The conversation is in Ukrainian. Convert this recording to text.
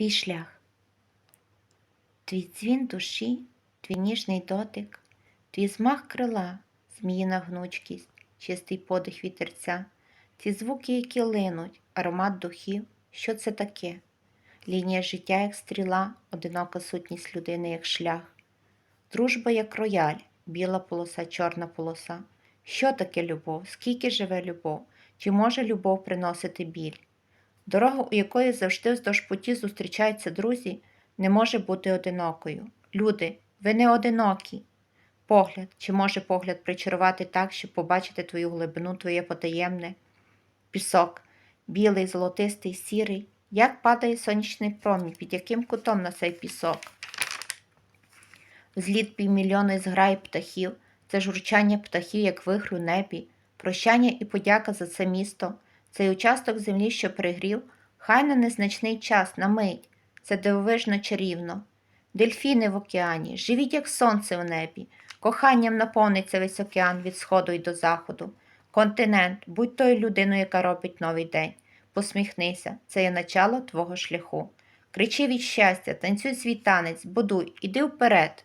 Твій шлях. Твій дзвін душі, твій ніжний дотик, твій змах крила, зміїна гнучкість, чистий подих вітерця, ті звуки, які линуть, аромат духів, що це таке? Лінія життя, як стріла, одинока сутність людини, як шлях. Дружба, як рояль, біла полоса, чорна полоса. Що таке любов? Скільки живе любов? Чи може любов приносити біль? Дорога, у якої завжди вздовж путі зустрічаються друзі, не може бути одинокою. Люди, ви не одинокі. Погляд, чи може погляд причарувати так, щоб побачити твою глибину, твоє потаємне? Пісок, білий, золотистий, сірий. Як падає сонячний промінь, під яким кутом на цей пісок? Зліт півмільйона зграй птахів, це журчання птахів, як вихру небі, прощання і подяка за це місто, цей участок землі, що пригрів, хай на незначний час, на мить, це дивовижно чарівно. Дельфіни в океані, живіть, як сонце в небі, коханням наповниться весь океан від сходу й до заходу. Континент, будь тою людиною, яка робить новий день. Посміхнися, це є начало твого шляху. Кричи від щастя, танцюй свій танець, будуй, іди вперед.